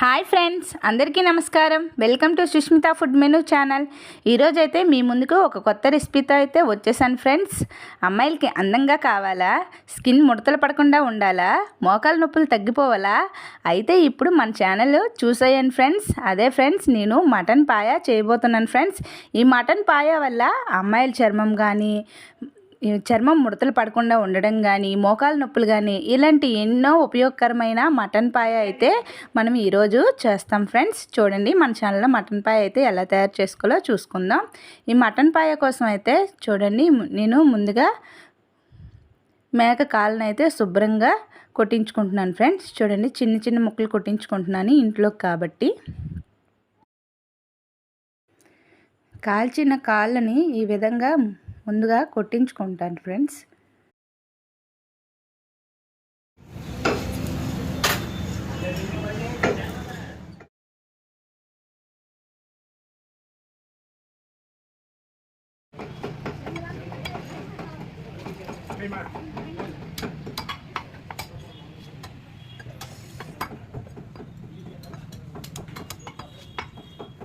Hi friends అందరికీ నమస్కారం. Welcome to Sushmita food menu channel. ఈరోజైతే మీ ముందుకు ఒక కొత్త రెసిపీతో అయితే వచ్చేసాను ఫ్రెండ్స్. అమ్మాయిలకి అందంగా కావాలా? స్కిన్ ముడతలు పడకుండా ఉండాలా? మోకాల నొప్పులు తగ్గిపోవాలా? అయితే ఇప్పుడు మన ఛానల్ చూసేయండి ఫ్రెండ్స్. అదే ఫ్రెండ్స్ నేను మటన్ పాయ చేయబోతున్నాను ఫ్రెండ్స్. ఈ మటన్ పాయ వల్ల అమ్మాయిల చర్మం కానీ చర్మం ముడతలు పడకుండా ఉండడం కానీ మోకాల నొప్పులు కానీ ఇలాంటి ఎన్నో ఉపయోగకరమైన మటన్ పాయ అయితే మనం ఈరోజు చేస్తాం ఫ్రెండ్స్. చూడండి మన ఛానల్లో మటన్ పాయ అయితే ఎలా తయారు చేసుకోవాలో చూసుకుందాం. ఈ మటన్ పాయ కోసం అయితే చూడండి నేను ముందుగా మేక కాళ్ళని అయితే శుభ్రంగా కొట్టించుకుంటున్నాను ఫ్రెండ్స్. చూడండి చిన్న చిన్న ముక్కలు కొట్టించుకుంటున్నాను ఇంట్లోకి కాబట్టి. కాల్చిన కాళ్ళని ఈ విధంగా ముందుగా కొట్టించుకుంటాను ఫ్రెండ్స్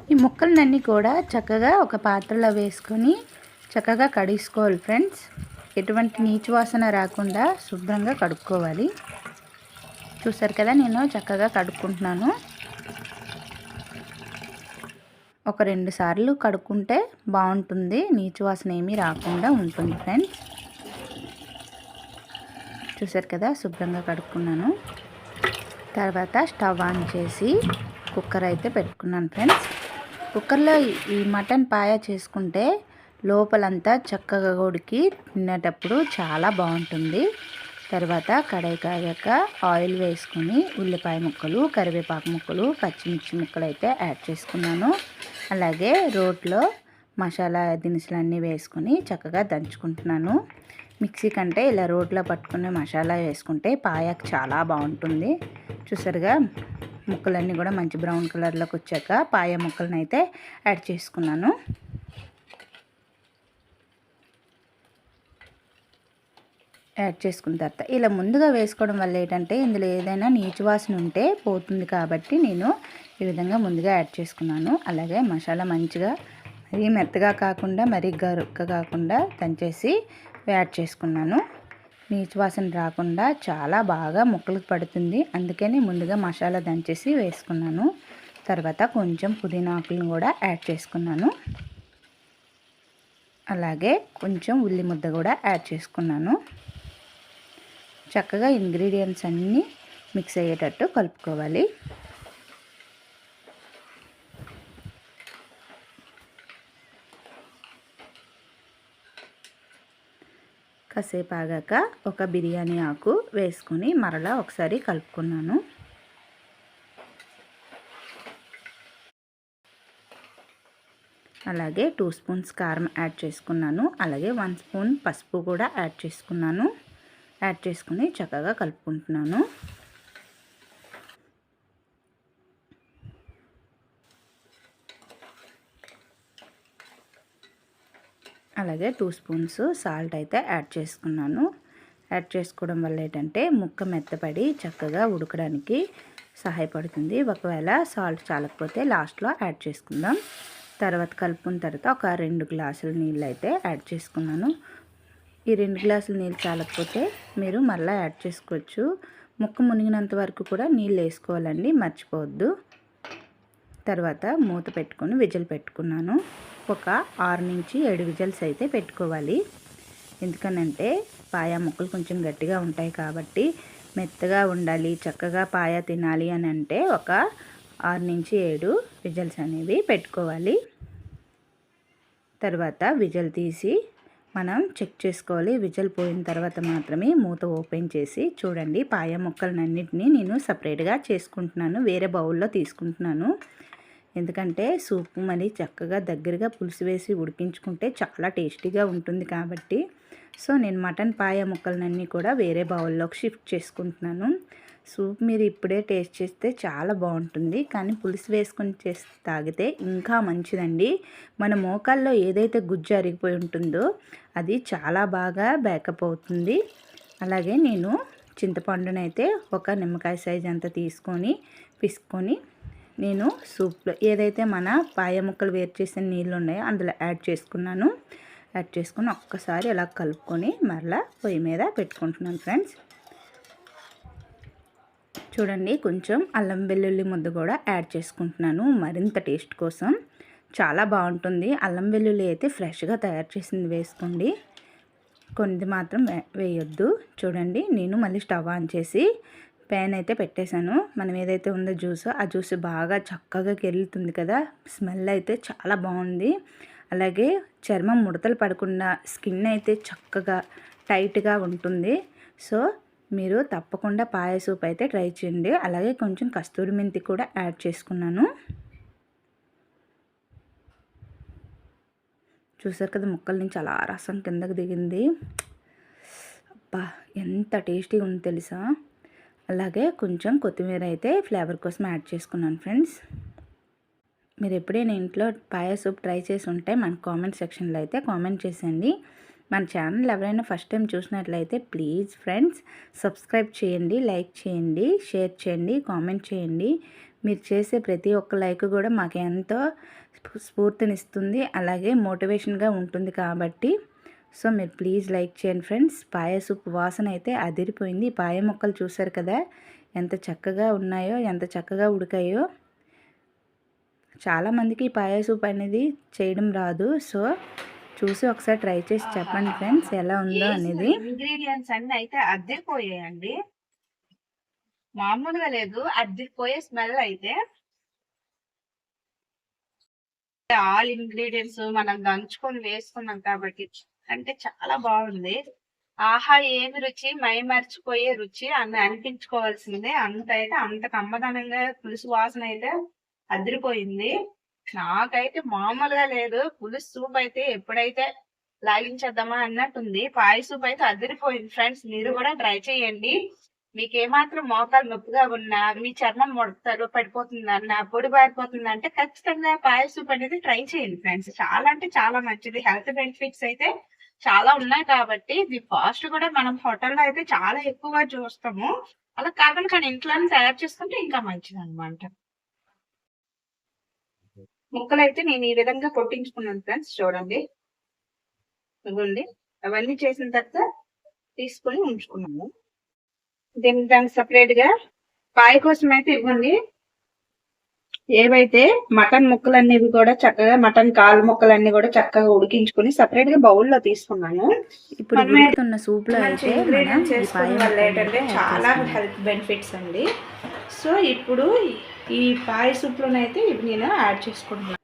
ఈ ముక్కలన్నీ కూడా చక్కగా ఒక పాత్రలో వేసుకొని చక్కగా కడుక్కోవాలి ఫ్రెండ్స్. ఎటువంటి నీచు వాసన రాకుండా శుభ్రంగా కడుక్కోవాలి. చూసారు కదా నేను చక్కగా కడుక్కుంటున్నాను. ఒక రెండు సార్లు కడుక్కుంటే బాగుంటుంది. నీచు వాసన ఏమీ రాకుండా ఉంటుంది ఫ్రెండ్స్. చూసారు కదా శుభ్రంగా కడుక్కున్నాను. తర్వాత స్టవ్ ఆన్ చేసి కుక్కర్ అయితే పెట్టుకున్నాను ఫ్రెండ్స్. కుక్కర్లో ఈ మటన్ పాయ చేసుకుంటే లోపలంతా చక్కగా ఉడికి తినేటప్పుడు చాలా బాగుంటుంది. తర్వాత కడాయి కాగాక ఆయిల్ వేసుకొని ఉల్లిపాయ ముక్కలు కరివేపాకు ముక్కలు పచ్చిమిర్చి ముక్కలు అయితే యాడ్ చేసుకున్నాను. అలాగే రోట్లో మసాలా దినుసులు అన్నీ వేసుకొని చక్కగా దంచుకుంటున్నాను. మిక్సీ కంటే ఇలా రోట్లో పట్టుకునే మసాలా వేసుకుంటే పాయకు చాలా బాగుంటుంది. చూసారుగా ముక్కలన్నీ కూడా మంచి బ్రౌన్ కలర్లోకి వచ్చాక పాయ ముక్కలను అయితే యాడ్ చేసుకున్నాను. యాడ్ చేసుకున్న తర్వాత ఇలా ముందుగా వేసుకోవడం వల్ల ఏంటంటే ఇందులో ఏదైనా నీచు వాసన ఉంటే పోతుంది కాబట్టి నేను ఈ విధంగా ముందుగా యాడ్ చేసుకున్నాను. అలాగే మసాలా మంచిగా మరీ మెత్తగా కాకుండా మరీ గరుక్క కాకుండా దంచేసి యాడ్ చేసుకున్నాను. నీచు వాసన రాకుండా చాలా బాగా ముక్కలకు పడుతుంది. అందుకని ముందుగా మసాలా దంచేసి వేసుకున్నాను. తర్వాత కొంచెం పుదీనా ఆకులను కూడా యాడ్ చేసుకున్నాను. అలాగే కొంచెం ఉల్లి ముద్ద కూడా యాడ్ చేసుకున్నాను. చక్కగా ఇంగ్రీడియంట్స్ అన్నీ మిక్స్ అయ్యేటట్టు కలుపుకోవాలి. కాసేపు ఆగాక ఒక బిర్యానీ ఆకు వేసుకుని మరలా ఒకసారి కలుపుకున్నాను. అలాగే టూ స్పూన్స్ కారం యాడ్ చేసుకున్నాను. అలాగే వన్ స్పూన్ పసుపు కూడా యాడ్ చేసుకున్నాను. యాడ్ చేసుకుని చక్కగా కలుపుకుంటున్నాను. అలాగే టూ స్పూన్స్ సాల్ట్ అయితే యాడ్ చేసుకున్నాను. యాడ్ చేసుకోవడం వల్ల ఏంటంటే ముక్క మెత్తపడి చక్కగా ఉడకడానికి సహాయపడుతుంది. ఒకవేళ సాల్ట్ చాలకపోతే లాస్ట్లో యాడ్ చేసుకుందాం. తర్వాత కలుపుకున్న తర్వాత ఒక రెండు గ్లాసుల నీళ్ళు అయితే యాడ్ చేసుకున్నాను. ఈ రెండు గ్లాసులు నీళ్ళు చాలకపోతే మీరు మళ్ళీ యాడ్ చేసుకోవచ్చు. ముక్క మునిగినంత వరకు కూడా నీళ్ళు వేసుకోవాలండి మర్చిపోవద్దు. తర్వాత మూత పెట్టుకొని విజిల్ పెట్టుకున్నాను. ఒక ఆరు నుంచి ఏడు విజిల్స్ అయితే పెట్టుకోవాలి. ఎందుకనంటే పాయా ముక్కలు కొంచెం గట్టిగా ఉంటాయి కాబట్టి మెత్తగా ఉండాలి చక్కగా పాయ తినాలి అని అంటే ఒక ఆరు నుంచి ఏడు విజిల్స్ అనేవి పెట్టుకోవాలి. తర్వాత విజిల్ తీసి మనం చెక్ చేసుకోవాలి. విజల్ పోయిన తర్వాత మాత్రమే మూత ఓపెన్ చేసి చూడండి. పాయ ముక్కలన్నింటినీ నేను సపరేట్గా చేసుకుంటున్నాను. వేరే బౌల్లో తీసుకుంటున్నాను. ఎందుకంటే సూప్ మరి చక్కగా దగ్గరగా పులుసు వేసి ఉడికించుకుంటే చాలా టేస్టీగా ఉంటుంది కాబట్టి. సో నేను మటన్ పాయ ముక్కలన్నీ కూడా వేరే బౌల్లోకి షిఫ్ట్ చేసుకుంటున్నాను. సూప్ మీరు ఇప్పుడే టేస్ట్ చేస్తే చాలా బాగుంటుంది. కానీ పులుసు వేసుకొని చేసి తాగితే ఇంకా మంచిదండి. మన మోకాల్లో ఏదైతే గుజ్జు అరిగిపోయి ఉంటుందో అది చాలా బాగా బ్యాకప్ అవుతుంది. అలాగే నేను చింతపండునైతే ఒక నిమ్మకాయ సైజ్ అంతా తీసుకొని పిసుకొని నేను సూప్లో ఏదైతే మన పాయ ముక్కలు వేరు చేసిన నీళ్ళు ఉన్నాయో అందులో యాడ్ చేసుకున్నాను. యాడ్ చేసుకుని ఒక్కసారి ఇలా కలుపుకొని మరలా పొయ్యి మీద పెట్టుకుంటున్నాను ఫ్రెండ్స్. చూడండి కొంచెం అల్లం వెల్లుల్లి ముద్ద కూడా యాడ్ చేసుకుంటున్నాను మరింత టేస్ట్ కోసం. చాలా బాగుంటుంది. అల్లం వెల్లుల్లి అయితే ఫ్రెష్గా తయారు చేసింది వేసుకోండి. కొన్ని మాత్రం వేయొద్దు. చూడండి నేను మళ్ళీ స్టవ్ ఆన్ చేసి ప్యాన్ అయితే పెట్టేశాను. మనం ఏదైతే ఉందో జ్యూస్ ఆ జ్యూస్ బాగా చక్కగా కెలుతుంది కదా. స్మెల్ అయితే చాలా బాగుంది. అలాగే చర్మం ముడతలు పడకుండా స్కిన్ అయితే చక్కగా టైట్గా ఉంటుంది. సో మీరు తప్పకుండా పాయ సూప్ అయితే ట్రై చేయండి. అలాగే కొంచెం కస్తూరి మెంతి కూడా యాడ్ చేసుకున్నాను. చూసారు కదా ముక్కల నుంచి అలా రసం కిందకు దిగింది. అబ్బా ఎంత టేస్టీగా ఉంది తెలుసా? అలాగే కొంచెం కొత్తిమీర అయితే ఫ్లేవర్ కోసం యాడ్ చేసుకున్నాను ఫ్రెండ్స్. మీరు ఎప్పుడైనా ఇంట్లో పాయ సూప్ ట్రై చేసి ఉంటే మన కామెంట్ సెక్షన్లో అయితే కామెంట్ చేసేయండి. మన ఛానల్ ఎవరైనా ఫస్ట్ టైం చూసినట్లయితే ప్లీజ్ ఫ్రెండ్స్ సబ్స్క్రైబ్ చేయండి లైక్ చేయండి షేర్ చేయండి కామెంట్ చేయండి. మీరు చేసే ప్రతి ఒక్క లైక్ కూడా మాకు ఎంతో స్ఫూర్తినిస్తుంది అలాగే మోటివేషన్గా ఉంటుంది కాబట్టి. సో మీరు ప్లీజ్ లైక్ చేయండి ఫ్రెండ్స్. పాయ సూప్ వాసన అయితే అదిరిపోయింది. పాయ మొక్కలు చూసారు కదా ఎంత చక్కగా ఉన్నాయో ఎంత చక్కగా ఉడికాయో. చాలామందికి పాయ సూప్ అనేది చేయడం రాదు. సో చూసి ఒకసారి ట్రై చేసి చెప్పండి ఫ్రెండ్స్ ఎలా ఉందో అనేది. ఇంగ్రీడియంట్స్ అన్ని అయితే అద్దెపోయాయండి మామూలుగా లేదు అద్దెపోయే స్మెల్ అయితే. ఆల్ ఇంగ్రీడియంట్స్ మనం దంచుకొని వేసుకున్నాం కాబట్టి అంటే చాలా బాగుంది. ఆహా ఏమి రుచి? మై మర్చిపోయే రుచి అని అనిపించుకోవాల్సిందే. అంత అయితే అంత కమ్మదనంగా పులుసు వాసన అయితే అదిరిపోయింది. నాకైతే మామూలుగా లేదు. పులుసు సూప్ అయితే ఎప్పుడైతే లాగించేద్దామా అన్నట్టుంది. పాయ సూప్ అయితే అదిరిపోయింది ఫ్రెండ్స్. మీరు కూడా ట్రై చేయండి. మీకు ఏమాత్రం మోకాలు నొప్పిగా ఉన్నా మీ చర్మం ముడతారు పడిపోతుంది అన్న పొడి పారిపోతుంది అంటే ఖచ్చితంగా పాయ సూప్ అనేది ట్రై చేయండి ఫ్రెండ్స్. చాలా అంటే చాలా మంచిది. హెల్త్ బెనిఫిట్స్ అయితే చాలా ఉన్నాయి కాబట్టి ఇది కాస్ట్ కూడా మనం హోటల్లో అయితే చాలా ఎక్కువగా చూస్తాము. అలా కాకుండా కానీ ఇంట్లోనే తయారు చేసుకుంటే ఇంకా మంచిది అనమాట ముక్కలు అయితే నేను ఈ విధంగా కొట్టించుకున్నాను ఫ్రెండ్స్ చూడండి. ఇవ్వండి అవన్నీ చేసిన తర్వాత తీసుకొని ఉంచుకున్నాము దీనికి దానికి సపరేట్గా పాయ కోసం అయితే ఇవ్వండి. ఏవైతే మటన్ ముక్కలన్నీ కూడా చక్కగా మటన్ కాలు ముక్కలన్నీ కూడా చక్కగా ఉడికించుకుని సపరేట్గా బౌల్లో తీసుకున్నాను. ఇప్పుడు ఉడుకుతున్న అయితే మనం ఈ చేసుకోవడం పాయ వల్ల ఏంటంటే చాలా. హెల్త్ బెనిఫిట్స్ అండి. సో ఇప్పుడు ఈ పాయ సూప్ ఇవి నేను యాడ్ చేసుకుంటున్నాను.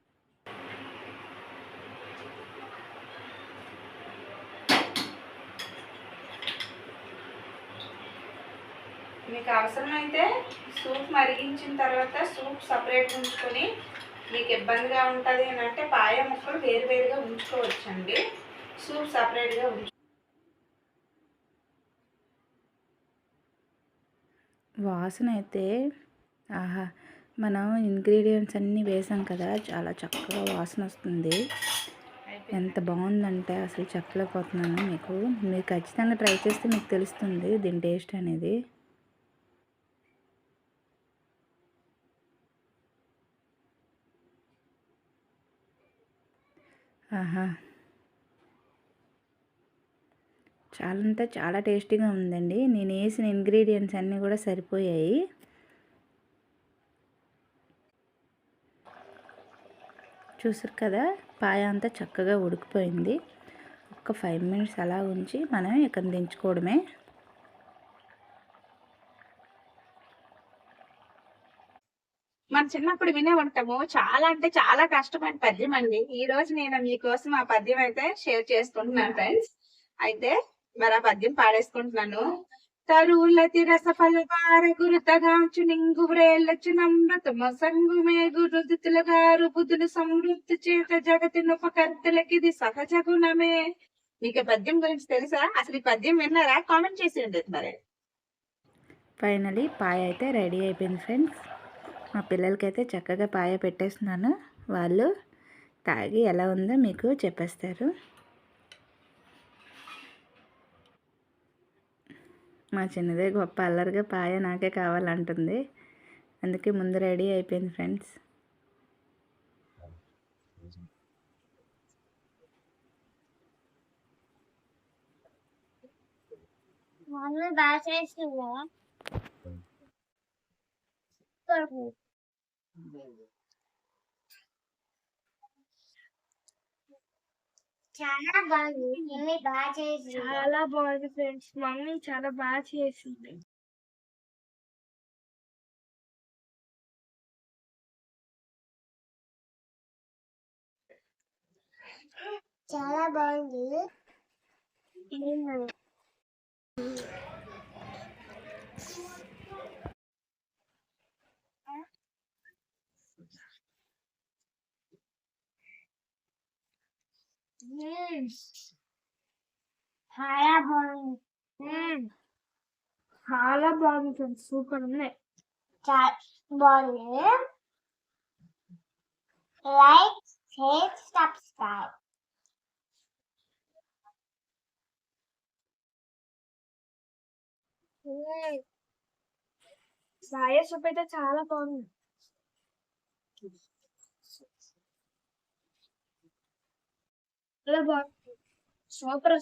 మీకు అవసరమైతే సూప్ మరిగించిన తర్వాత సూప్ సపరేట్ ఉంచుకొని మీకు ఇబ్బందిగా ఉంటుంది అని అంటే పాయ ముక్కలు వేరు వేరుగా ఉంచుకోవచ్చండి. సూప్ సపరేట్గా ఉంచు వాసన అయితే ఆహా మనం ఇంగ్రీడియంట్స్ అన్నీ వేసాం కదా చాలా చక్కగా వాసన వస్తుంది ఎంత బాగుందంటే అసలు చెప్పలేకపోతున్నాను మీకు. మీరు ఖచ్చితంగా ట్రై చేస్తే మీకు తెలుస్తుంది దీని టేస్ట్ అనేది. ఆహా. చాలా అంటే చాలా టేస్టీగా ఉందండి. నేను వేసిన ఇంగ్రీడియంట్స్ అన్నీ కూడా సరిపోయాయి. చూసారు కదా? పాయ అంతా చక్కగా ఉడికిపోయింది. ఒక ఫైవ్ మినిట్స్ అలా ఉంచి మనం ఇక్కడ దించుకోవడమే. మన చిన్నప్పుడు వినే ఉంటాము చాలా అంటే చాలా కష్టమైన పద్యం అండి. ఈ రోజు నేను మీకోసం ఆ పద్యం అయితే షేర్ చేసుకుంటున్నాను ఫ్రెండ్స్. అయితే మరి ఆ పద్యం పాడేసుకుంటున్నాను. తరులతి రసఫల వార గురుతగాంచు నింగు వ్రేళ్ళచ్చు నమ్రతమ మొసంగు మేగు రుదుతుల గారు బుధులు సమృద్ధి చేత జగతి ఉపకర్తలకిది సహజ గుణమే. మీకు పద్యం గురించి తెలుసా? అసలు ఈ పద్యం విన్నారా? కామెంట్ చేసి ఉండేది మరి. ఫైనలీ పాయ అయితే రెడీ అయిపోయింది ఫ్రెండ్స్. మా పిల్లలకైతే చక్కగా పాయ పెట్టేస్తున్నాను. వాళ్ళు తాగి ఎలా ఉందో మీకు చెప్పేస్తారు. మా చిన్నదే గొప్ప అల్లరిగా పాయ నాకే కావాలంటుంది. అందుకే ముందు రెడీ అయిపోయింది ఫ్రెండ్స్. మమ్మీ బాగా చాలా బాగుంది. మమ్మీ బాగా చేసింది. చాలా బాగుంది ఫ్రెండ్స్. మమ్మీ చాలా బాగా చేసింది. చాలా బాగుంది. చాలా బాగుంది. చాలా బాగుంది ఫ్రెండ్స్ సూపర్ ఉన్నాయి చాలా బాగుంది లైక్ షేర్ సబ్స్క్రైబ్ సాయ సూప్ అయితే చాలా బాగుంది చాలా బాగుంది సూపర్